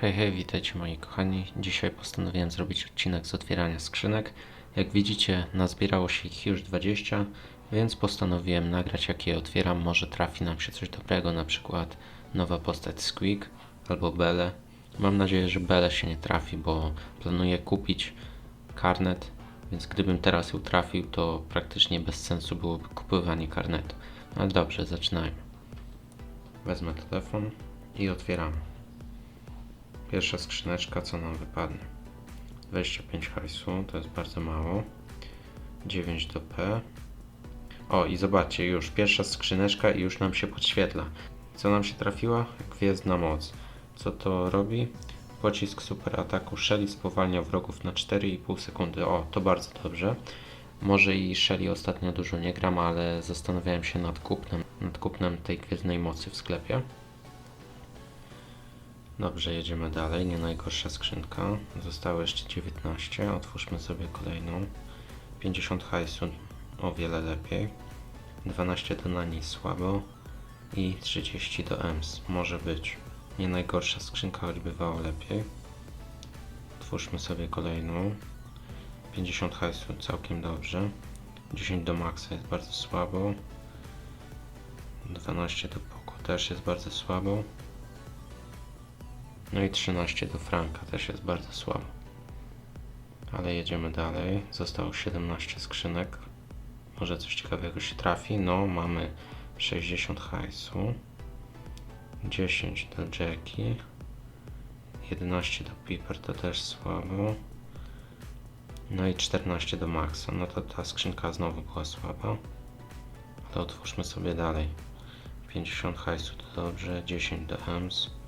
Hej, hej, witajcie moi kochani. Dzisiaj postanowiłem zrobić odcinek z otwierania skrzynek. Jak widzicie, nazbierało się ich już 20, więc postanowiłem nagrać jak je otwieram. Może trafi nam się coś dobrego, na przykład nowa postać Squeak albo Belle. Mam nadzieję, że Belle się nie trafi, bo planuję kupić karnet, więc gdybym teraz ją trafił, to praktycznie bez sensu byłoby kupowanie karnetu. Ale dobrze, zaczynajmy. Wezmę telefon i otwieramy. Pierwsza skrzyneczka, co nam wypadnie? 25 hajsu, to jest bardzo mało. 9 do P. O, i zobaczcie, już pierwsza skrzyneczka i już nam się podświetla. Co nam się trafiła? Gwiezdna moc. Co to robi? Pocisk super ataku Shelly spowalnia wrogów na 4,5 sekundy. O, to bardzo dobrze. Może i Shelly ostatnio dużo nie gram, ale zastanawiałem się nad kupnem, nad kupnem tej gwiezdnej mocy w sklepie. Dobrze, jedziemy dalej. Nie najgorsza skrzynka. Zostało jeszcze 19. Otwórzmy sobie kolejną. 50 hajsu o wiele lepiej. 12 do Nani słabo. I 30 do EMS. Może być. Nie najgorsza skrzynka, choć bywało lepiej. Otwórzmy sobie kolejną. 50 hajsu całkiem dobrze. 10 do Maxa jest bardzo słabo. 12 do Poco też jest bardzo słabo. No i 13 do Franka też jest bardzo słabo. Ale jedziemy dalej. Zostało 17 skrzynek. Może coś ciekawego się trafi. No, mamy 60 hajsu. 10 do Jackie. 11 do Piper to też słabo. No i 14 do Maxa. No to ta skrzynka znowu była słaba. Ale otwórzmy sobie dalej. 50 hajsu to dobrze. 10 do Ems.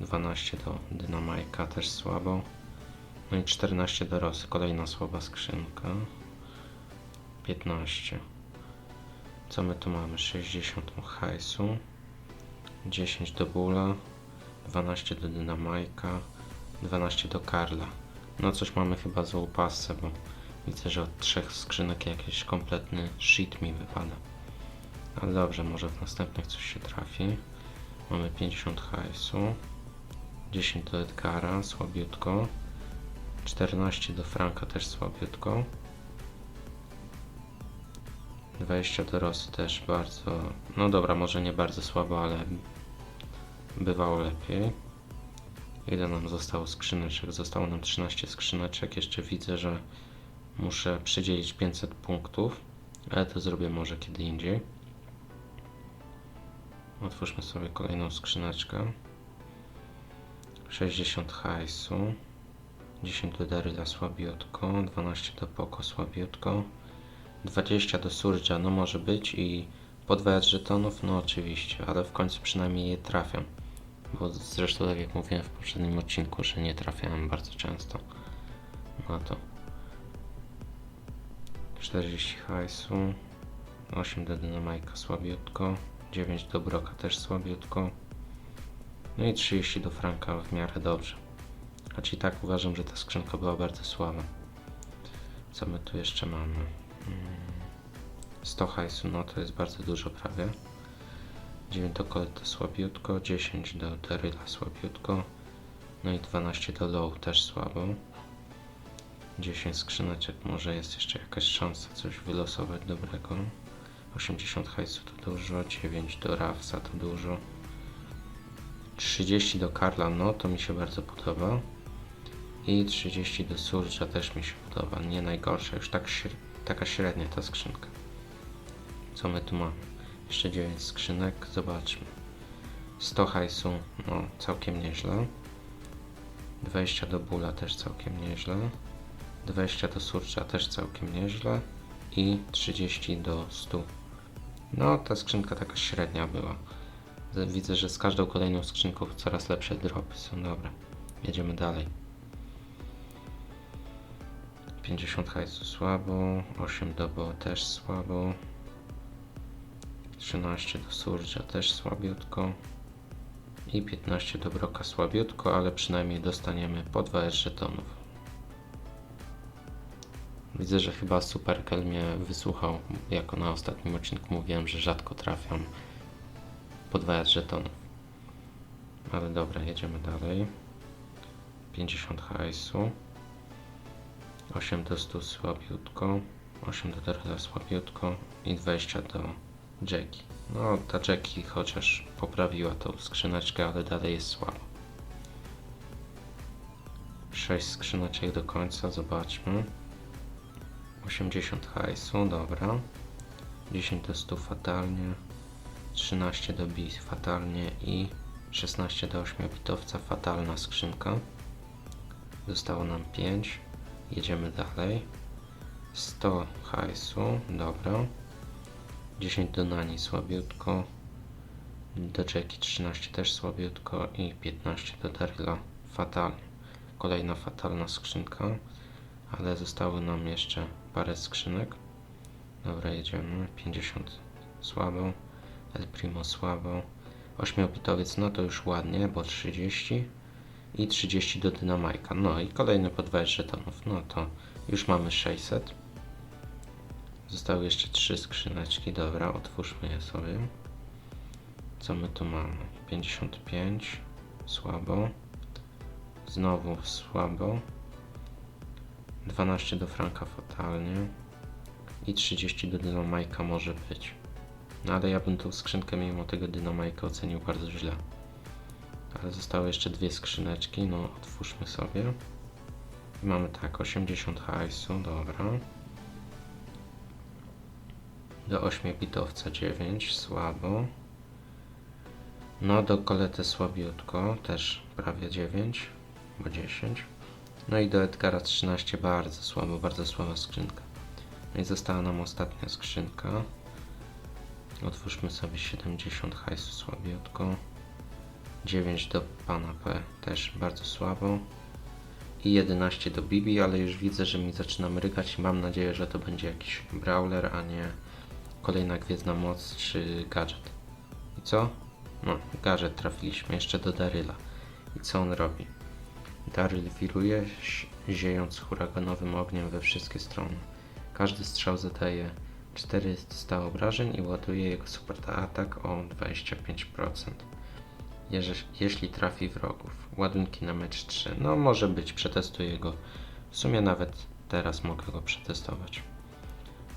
12 do Dynamajka, też słabo. No i 14 do Rosy, kolejna słaba skrzynka. 15. Co my tu mamy? 60 hajsu. 10 do Bula. 12 do Dynamajka. 12 do Karla. No coś mamy chyba złą pasę, bo widzę, że od trzech skrzynek jakiś kompletny shit mi wypada. Ale dobrze, może w następnych coś się trafi. Mamy 50 hajsu. 10 do Edgara, słabiutko. 14 do Franka, też słabiutko. 20 do Rosy też bardzo. No dobra, może nie bardzo słabo, ale bywało lepiej. Ile nam zostało skrzyneczek? Zostało nam 13 skrzyneczek. Jeszcze widzę, że muszę przydzielić 500 punktów, ale to zrobię może kiedy indziej. Otwórzmy sobie kolejną skrzyneczkę. 60 hajsu, 10 do Daryla słabiutko, 12 do Poko słabiutko, 20 do Surge'a, no może być i podwajać żetonów, no oczywiście, ale w końcu przynajmniej je trafiam. Bo zresztą tak jak mówiłem w poprzednim odcinku, że nie trafiałem bardzo często na to. 40 hajsu, 8 do Dynamajka słabiutko, 9 do Broka też słabiutko, no i 30 do Franka w miarę dobrze. Choć i tak uważam, że ta skrzynka była bardzo słaba. Co my tu jeszcze mamy? Mm, 100 hajsu, no to jest bardzo dużo prawie. 9 do Colette słabiutko, 10 do Daryla słabiutko, no i 12 do Low też słabo. 10 skrzyneczek, może jest jeszcze jakaś szansa coś wylosować dobrego. 80 hajsu to dużo, 9 do Rafsa to dużo. 30 do Karla, no to mi się bardzo podoba. I 30 do Surge'a też mi się podoba. Nie najgorsza, już tak taka średnia ta skrzynka. Co my tu mamy? Jeszcze 9 skrzynek, zobaczmy. 100 hajsu, no całkiem nieźle. 20 do Bula też całkiem nieźle. 20 do Surge'a też całkiem nieźle. I 30 do 100. No ta skrzynka taka średnia była. Widzę, że z każdą kolejną skrzynką coraz lepsze dropy są. Dobra, jedziemy dalej. 50 hajsu słabo, 8 do Bo też słabo, 13 do Surge'a też słabiutko i 15 do Broka słabiutko, ale przynajmniej dostaniemy po 2 żetonów. Widzę, że chyba Superkel mnie wysłuchał, jako na ostatnim odcinku mówiłem, że rzadko trafiam podwajać żetonów. Ale dobra, jedziemy dalej. 50 hajsu. 8 do 100 słabiutko. 8 do Daryla słabiutko. I 20 do Jackie. No, ta Jackie chociaż poprawiła tą skrzyneczkę, ale dalej jest słabo. 6 skrzyneczek do końca, zobaczmy. 80 hajsu, dobra. 10 do 100 fatalnie. 13 do bis fatalnie i 16 do 8 bitowca fatalna skrzynka. Zostało nam 5. Jedziemy dalej. 100 hajsu, dobra. 10 do Nani słabiutko. Do Jackie 13 też słabiutko i 15 do Daryla fatalnie. Kolejna fatalna skrzynka, ale zostało nam jeszcze parę skrzynek. Dobra, jedziemy. 50 słabo. El Primo słabo. 8-bitowiec, no to już ładnie, bo 30 i 30 do Dynamajka. No i kolejne po 20 żetonów, no to już mamy 600. Zostały jeszcze 3 skrzyneczki, dobra, otwórzmy je sobie. Co my tu mamy? 55, słabo. Znowu słabo. 12 do Franka fatalnie. I 30 do Dynamajka może być. No ale ja bym tą skrzynkę mimo tego Dynamajka ocenił bardzo źle. Ale zostały jeszcze dwie skrzyneczki, no otwórzmy sobie. I mamy tak, 80 hajsu, dobra. Do 8 bitowca 9, słabo. No do kolety słabiutko, też prawie 9, bo 10. No i do Edgara 13, bardzo słabo, bardzo słaba skrzynka. No i została nam ostatnia skrzynka. Otwórzmy sobie 70 hajsu słabiutko. 9 do pana P też bardzo słabo. I 11 do Bibi, ale już widzę, że mi zaczyna mrygać i mam nadzieję, że to będzie jakiś brawler, a nie kolejna gwiezdna moc czy gadżet. I co? No, gadżet trafiliśmy jeszcze do Daryla. I co on robi? Daryl wiruje, ziejąc huraganowym ogniem we wszystkie strony. Każdy strzał zadaje 400 obrażeń i ładuje jego super atak o 25%. Jeże- jeśli trafi wrogów. Ładunki na mecz 3. No może być, przetestuję go. W sumie nawet teraz mogę go przetestować.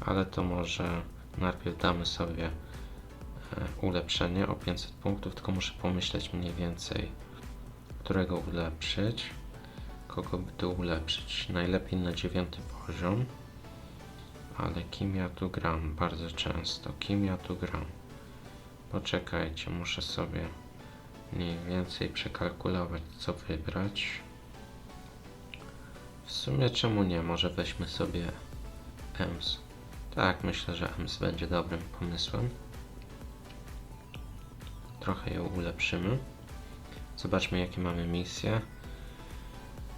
Ale to może najpierw damy sobie e, ulepszenie o 500 punktów, tylko muszę pomyśleć mniej więcej, którego ulepszyć. Kogo by tu ulepszyć? Najlepiej na dziewiąty poziom. Ale kim ja tu gram? Bardzo często. Kim ja tu gram? Poczekajcie, muszę sobie mniej więcej przekalkulować, co wybrać. W sumie czemu nie? Może weźmy sobie EMS. Tak, myślę, że EMS będzie dobrym pomysłem. Trochę ją ulepszymy. Zobaczmy, jakie mamy misje.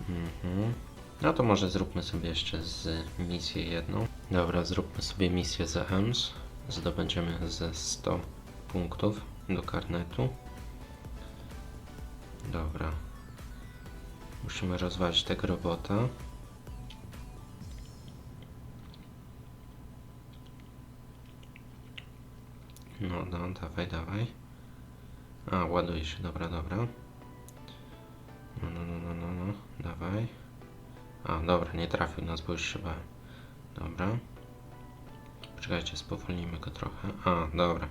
Mhm. No to może zróbmy sobie jeszcze z misję jedną. Dobra, zróbmy sobie misję za EMS. Zdobędziemy ze 100 punktów do karnetu. Dobra. Musimy rozwalić tego robota. No, no, dawaj, dawaj. A, ładuje się, dobra, dobra. No, no, no, no, no, no, dawaj. A, dobra, nie trafił nas, bo już się bałem. Dobra. Poczekajcie, spowolnimy go trochę. A, dobra.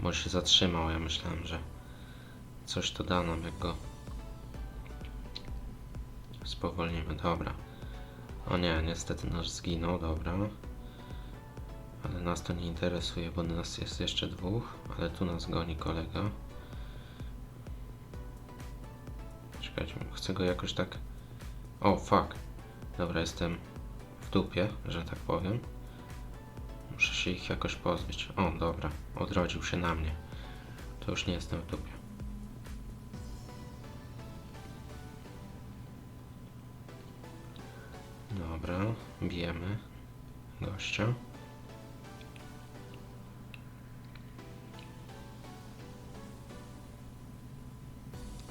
Bo się zatrzymał, ja myślałem, że coś to da nam, jak go spowolnimy. Dobra. O nie, niestety nasz zginął, dobra. Ale nas to nie interesuje, bo nas jest jeszcze dwóch, ale tu nas goni kolega. Czekajcie, chcę go jakoś tak... O, fuck. Dobra, jestem dupie, że tak powiem. Muszę się ich jakoś pozbyć. O, dobra, odrodził się na mnie. To już nie jestem w dupie. Dobra, bijemy gościa.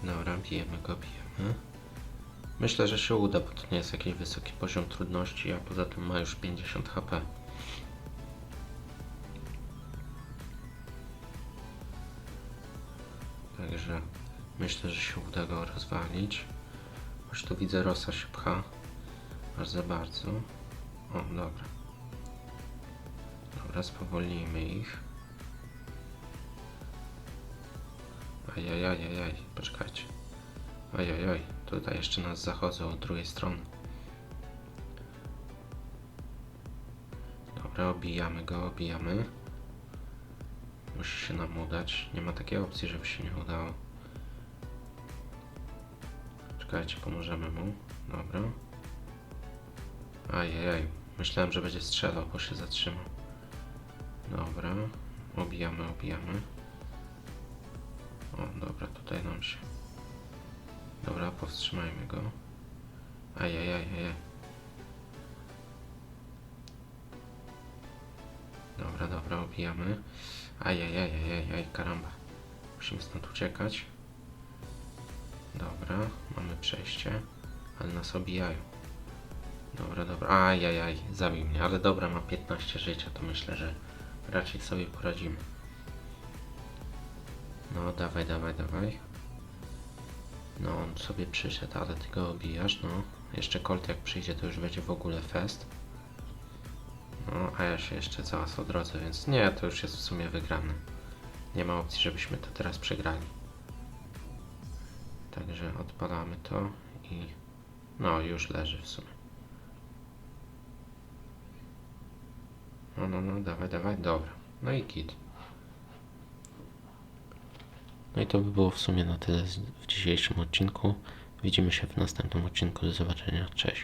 Dobra, bijemy go, bijemy. Myślę, że się uda, bo to nie jest jakiś wysoki poziom trudności, a poza tym ma już 50 HP. Także myślę, że się uda go rozwalić. Choć tu widzę, rosa się pcha. Aż za bardzo. O, dobra. Dobra, spowolnijmy ich. Ajajajajaj, poczekajcie. Ojojoj, tutaj jeszcze nas zachodzą od drugiej strony. Dobra, obijamy go, obijamy. Musi się nam udać. Nie ma takiej opcji, żeby się nie udało. Czekajcie, pomożemy mu. Dobra. Ajajaj, myślałem, że będzie strzelał, bo się zatrzymał. Dobra, obijamy, obijamy. O, dobra, tutaj nam się. Dobra, powstrzymajmy go. Ajajajajaj. Dobra, dobra, obijamy. Ajajajajaj, karamba. Musimy stąd uciekać. Dobra, mamy przejście, ale nas obijają. Dobra, dobra. Ajajaj, zabił mnie, ale dobra, ma 15 życia, to myślę, że raczej sobie poradzimy. No, dawaj, dawaj, dawaj. No, on sobie przyszedł, ale ty go obijasz, no. Jeszcze Colt jak przyjdzie, to już będzie w ogóle fest. No, a ja się jeszcze zaraz odrodzę, więc nie, to już jest w sumie wygrane. Nie ma opcji, żebyśmy to teraz przegrali. Także odpalamy to i no, już leży w sumie. No, no, no, dawaj, dawaj, dobra. No i kit. No i to by było w sumie na tyle w dzisiejszym odcinku. Widzimy się w następnym odcinku. Do zobaczenia. Cześć.